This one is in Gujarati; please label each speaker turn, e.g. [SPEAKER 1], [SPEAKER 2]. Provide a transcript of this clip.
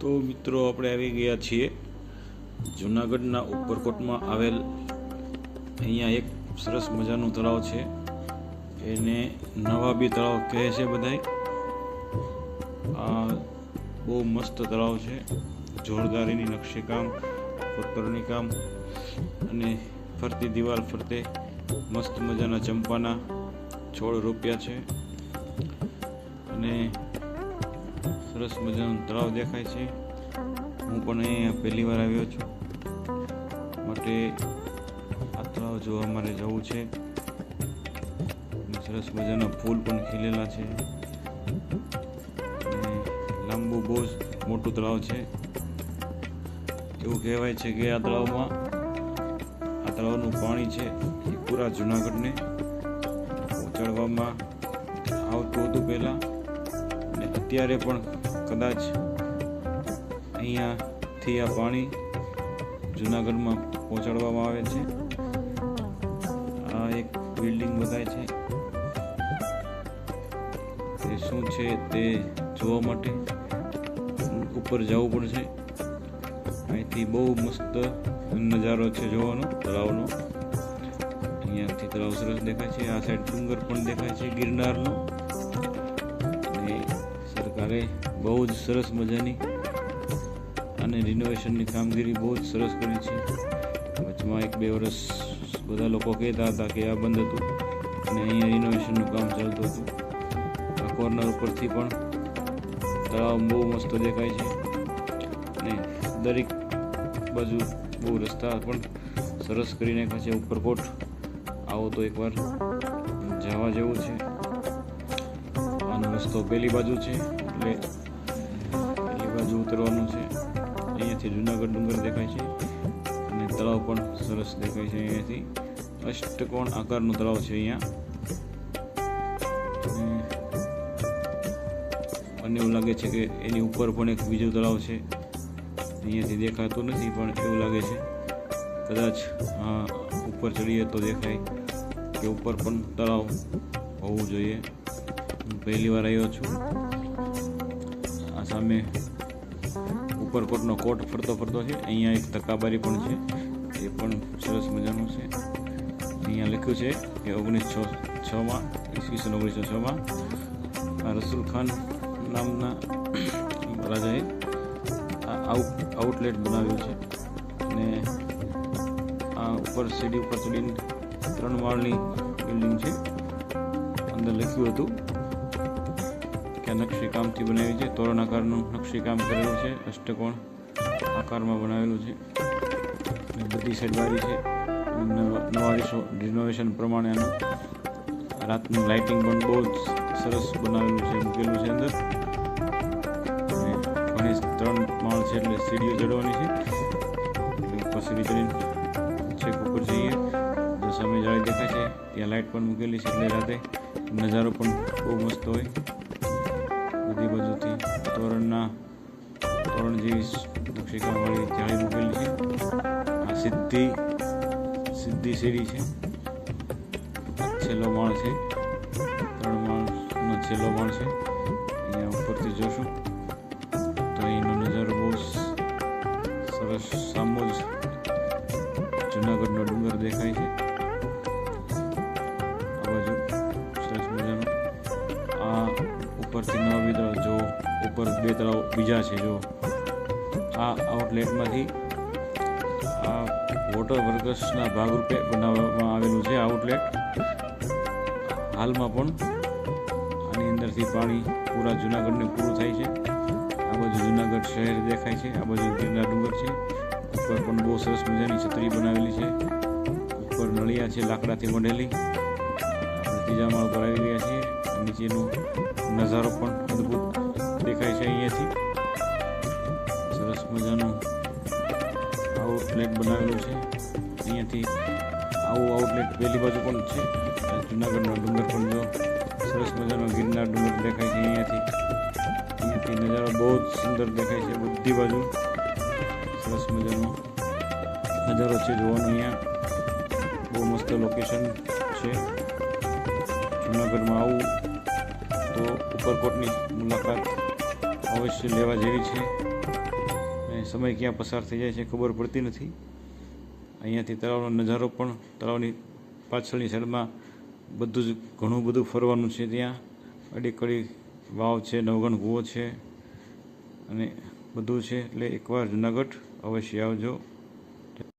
[SPEAKER 1] તો મિત્રો આપણે આવી ગયા છીએ જુનાગઢના ઉપરકોટમાં આવેલ અહીંયા એક સરસ મજાનું તળાવ છે. એને નવાબી તળાવ કહે છે બધાય. આ બહુ મસ્ત તળાવ છે. જોરદારીની નકશીકામ કોતરણી કામ અને ફરતી દિવાલ ફરતે મસ્ત મજાના ચંપાના છોડ રોપ્યા છે. અને સરસ મજાનું તળાવ દેખાય છે. હું પણ અહીંયા પહેલી વાર આવ્યો છું. માટે આ તળાવ જોવા મારે જવું છે. સરસ મજાના ફૂલ પણ ખીલેલા છે. લાંબુ બહુ જ મોટું તળાવ છે. એવું કહેવાય છે કે આ તળાવમાં આ તળાવનું પાણી છે એ પૂરા જુનાગઢને પહોંચાડવામાં આવતું હતું પહેલાં. અને અત્યારે પણ કદાચ અહીંયાથી આ પાણી જુનાગઢમાં પહોંચાડવામાં આવે છે. આ એક બિલ્ડિંગ બતાય છે. તે શું છે તે જોવા માટે ઉપર જવું પડશે. અહીંથી બહુ મસ્ત નજારો છે જોવાનો, તળાવનો. અહીંયાથી તળાવ સરસ દેખાય છે, આ સાઈડ ડુંગર પણ દેખાય છે ગિરનારનો. સરકારે બહુ જ સરસ મજાની. અને રિનોવેશનની કામગીરી બહુ જ સરસ કરી છે. વચમાં એક બે વર્ષ બધા લોકો કહેતા હતા કે આ બંધ હતું. અને અહીંયા રિનોવેશનનું કામ ચાલતું હતું. આ કોર્નર ઉપરથી પણ તળાવ બહુ મસ્ત દેખાય છે. અને દરેક બાજુ બહુ રસ્તા પણ સરસ કરી નાખ્યા છે. ઉપરકોટ આવો તો એકવાર. જવા જેવું છે. આનો રસ્તો પેલી બાજુ છે. એટલે એ બાજુ ઉતરવાનું છે. અહીંયાથી જુનાગઢ ડુંગર દેખાય છે. અને તળાવ પણ સરસ દેખાય છે અહીંયાથી. અષ્ટકોણ આકારનું તળાવ છે અહીંયા. અને એવું લાગે છે કે એની ઉપર પણ એક બીજું તળાવ છે. અહીંયાથી દેખાતું નથી, પણ એવું લાગે છે. કદાચ ઉપર ચડીએ તો દેખાય કે ઉપર પણ તળાવ હોવું જોઈએ. પહેલી વાર આવ્યો છું. સામે ઉપરકોટનો કોટ ફરતો ફરતો છે. અહીંયા એક તકાબારી પણ છે. એ પણ સરસ મજાનું છે. અહીંયા લખ્યું છે કે ઓગણીસો છમાં, ઈસવીસન ઓગણીસો છમાં આ રસુલ ખાન નામના રાજાએ આઉટલેટ બનાવ્યું છે. અને આ ઉપર સીડી ઉપર ચડીને ત્રણ માળની બિલ્ડિંગ છે. અંદર લખ્યું હતું કે નકશીકામથી બનાવી છે. તોરણ આકારનું નકશીકામ કરેલું છે. અષ્ટકોણ આકારમાં બનાવેલું છે. બધી બારી છે. નવા નવા રિનોવેશન પ્રમાણે આનું રાતનું લાઇટિંગ પણ બહુ જ સરસ બનાવેલું છે. મૂકેલું છે અંદર. અને ત્રણ માળ છે એટલે સીડીઓ ચડવાની છે. એટલે સીડી છેક ઉપર જઈએ. સામે જાળી દેખાય છે, ત્યાં લાઇટ પણ મૂકેલી છે. એટલે રાતે નજારો પણ બહુ મસ્ત હોય. બધી બાજુથી તોરણના તોરણ જેવી નકશીકામવાળી જાળી મૂકેલી છે. આ સિદ્ધિ સિદ્ધિ શેરી છે. છેલ્લો માળ છે. ત્રણ માળનો છેલ્લો માળ છે. અહીંયા ઉપરથી જોશું તો અહીંનો નજારો બહુ સરસ સામો જ જુનાગઢનો તળાવ બીજા છે જો આ આઉટલેટમાંથી આ વોટર વર્કર્સના ભાગરૂપે બનાવવામાં આવેલું છે આઉટલેટ હાલમાં પણ આની અંદરથી પાણી પૂરા જુનાગઢને પૂરું થાય છે. આ બાજુ જુનાગઢ શહેર દેખાય છે, આ બાજુ ગીરના ડુંગર છે. ઉપર પણ બહુ સરસ મજાની છત્રી બનાવેલી છે. ઉપર નળિયા છે, લાકડાથી બનેલી ત્રીજા માળ પર આવી ગયા છીએ. નીચેનો નજારો પણ અદ્ભુત દેખાય છે અહીંયાથી. સરસ મજાનું આઉટલેટ બનાવેલું છે. અહીંયાથી આવું આઉટલેટ પહેલી બાજુ પણ છે. જુનાગઢનો ડુંગર પણ જો સરસ મજાનો ગિરનાર ડુંગર દેખાય છે અહીંયાથી. અહીંયાથી નજારો બહુ જ સુંદર દેખાય છે બધી બાજુ. સરસ મજાનો નજારો છે જોવાનો અહીંયા. બહુ મસ્ત લોકેશન છે. જુનાગઢમાં આવું તો ઉપરકોટની મુલાકાત અવશ્ય લેવા જેવી છે. સમય ક્યાં પસાર થઈ જાય છે ખબર પડતી નથી. અહીંયાથી તળાવનો નજારો પણ તળાવની પાછળની સાઈડમાં બધું જ ઘણું બધું ફરવાનું છે ત્યાં. અડીકડી વાવ છે, નવગણ કૂવો છે અને બધું છે. એટલે એકવાર જુનાગઢ અવશ્ય આવજો.